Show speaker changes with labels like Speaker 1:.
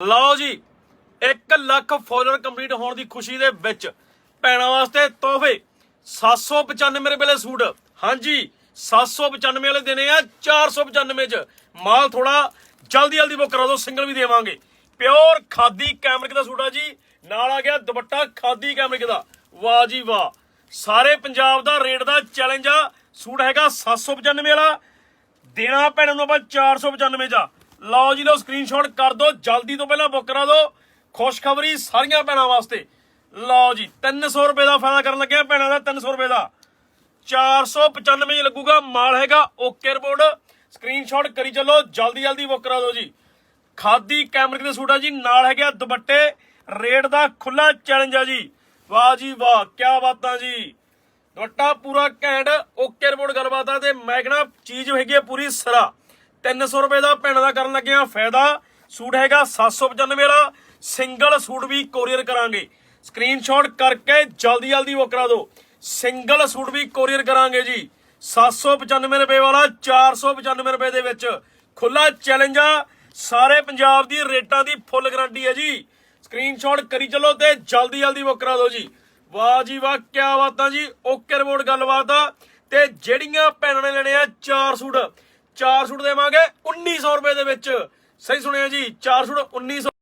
Speaker 1: ਲਓ ਜੀ 1 lakh follower complete ਹੋਣ ਦੀ ਖੁਸ਼ੀ ਦੇ ਵਿੱਚ ਭੈਣਾਂ ਵਾਸਤੇ ਤੋਹਫੇ 795 ਰੁਪਏ ਵੇਲੇ ਸੂਟ। ਹਾਂਜੀ 795 ਵਾਲੇ ਦੇਣੇ ਆ 495 ਚ। ਮਾਲ ਥੋੜਾ ਜਲਦੀ ਜਲਦੀ ਬੁੱਕ ਕਰਾ ਦਿਓ ਸਿੰਗਲ ਵੀ ਦੇਵਾਂਗੇ। ਪਿਓਰ ਖਾਦੀ ਕੈਮਰਿਕ ਦਾ ਸੂਟ ਆ ਜੀ। ਨਾਲ ਆ ਗਿਆ ਦੁਪੱਟਾ ਖਾਦੀ ਕੈਮਰਿਕ ਦਾ। ਵਾਹ ਜੀ ਵਾਹ। ਸਾਰੇ ਪੰਜਾਬ ਦਾ ਰੇਟ ਦਾ ਚੈਲੰਜ ਆ। ਸੂਟ ਹੈਗਾ 795 ਵਾਲਾ। ਦੇਣਾ ਭੈਣਾਂ ਨੂੰ ਆਪਾਂ 495 ਜਾ ਲਓ ਜੀ ਲਓ ਸਕਰੀਨਸ਼ਾਟ ਕਰ ਦਿਓ, ਜਲਦੀ ਤੋਂ ਪਹਿਲਾਂ ਬੁੱਕ ਕਰਾ ਦਿਓ। ਖੁਸ਼ਖਬਰੀ ਸਾਰੀਆਂ ਭੈਣਾਂ ਵਾਸਤੇ। ਲਓ ਜੀ 300 ਰੁਪਏ ਦਾ ਫਾਇਦਾ ਕਰਨ ਲੱਗਿਆ ਭੈਣਾਂ ਦਾ 300 ਰੁਪਏ ਦਾ। 495 ਹੀ ਲੱਗੂਗਾ, ਮਾਲ ਹੈਗਾ, ਓਕੇ ਰਿਪੋਰਟ। ਸਕਰੀਨਸ਼ਾਟ ਕਰੀ ਚੱਲੋ, ਜਲਦੀ ਜਲਦੀ ਬੁੱਕ ਕਰਾ ਦਿਓ ਜੀ। ਖਾਦੀ ਕੈਮਰਿਕ ਦੇ ਸੂਟ ਆ ਜੀ, ਨਾਲ ਹੈਗਾ ਦੁਪੱਟੇ। ਰੇਟ ਦਾ ਖੁੱਲਾ ਚੈਲੰਜ ਆ ਜੀ। ਵਾਹ ਜੀ ਵਾਹ ਕੀ ਬਾਤਾਂ ਜੀ। ਦੁਪੱਟਾ ਪੂਰਾ ਘੈਂਟ, ਓਕੇ ਰਿਪੋਰਟ ਗੱਲਬਾਤ ਆ ਤੇ, ਮੈਂ ਕਹਣਾ ਚੀਜ਼ ਹੈਗੀ ਆ ਪੂਰੀ ਸਰਾ। 300 ਰੁਪਏ ਦਾ ਭੈਣਾਂ ਦਾ ਕਰਨ ਲੱਗੇ ਆ ਫਾਇਦਾ। ਸੂਟ ਹੈਗਾ 795 ਵਾਲਾ। ਸਿੰਗਲ ਸੂਟ ਵੀ ਕੋਰੀਅਰ ਕਰਾਂਗੇ। ਸਕਰੀਨਸ਼ਾਟ ਕਰਕੇ ਜਲਦੀ ਜਲਦੀ ਉਹ ਕਰਾ ਦਿਓ। ਸਿੰਗਲ ਸੂਟ ਵੀ ਕੋਰੀਅਰ ਕਰਾਂਗੇ ਜੀ। 795 ਰੁਪਏ ਵਾਲਾ 495 ਰੁਪਏ ਦੇ ਵਿੱਚ। ਖੁੱਲਾ ਚੈਲੰਜ ਆ। ਸਾਰੇ ਪੰਜਾਬ ਦੀ ਰੇਟਾਂ ਦੀ ਫੁੱਲ ਗਾਰੰਟੀ ਹੈ ਜੀ। ਸਕਰੀਨਸ਼ਾਟ ਕਰੀ ਚੱਲੋ ਤੇ ਜਲਦੀ ਜਲਦੀ ਬੁੱਕ ਕਰਾ ਦਿਓ ਜੀ। ਵਾਹ ਜੀ ਵਾਹ ਕੀ ਬਾਤਾਂ ਜੀ। ਓਕੇ ਰਿਪੋਰਟ ਗੱਲਬਾਤ ਆ। ਤੇ ਜਿਹੜੀਆਂ ਭੈਣਾਂ ਨੇ ਲੈਣੇ ਆ ਚਾਰ ਸੂਟ। ਚਾਰ ਸੂਟ ਦੇਵਾਂਗੇ 1900 ਰੁਪਏ ਦੇ ਵਿੱਚ। ਸਹੀ ਸੁਣਿਆ ਜੀ ਚਾਰ ਸੂਟ 1900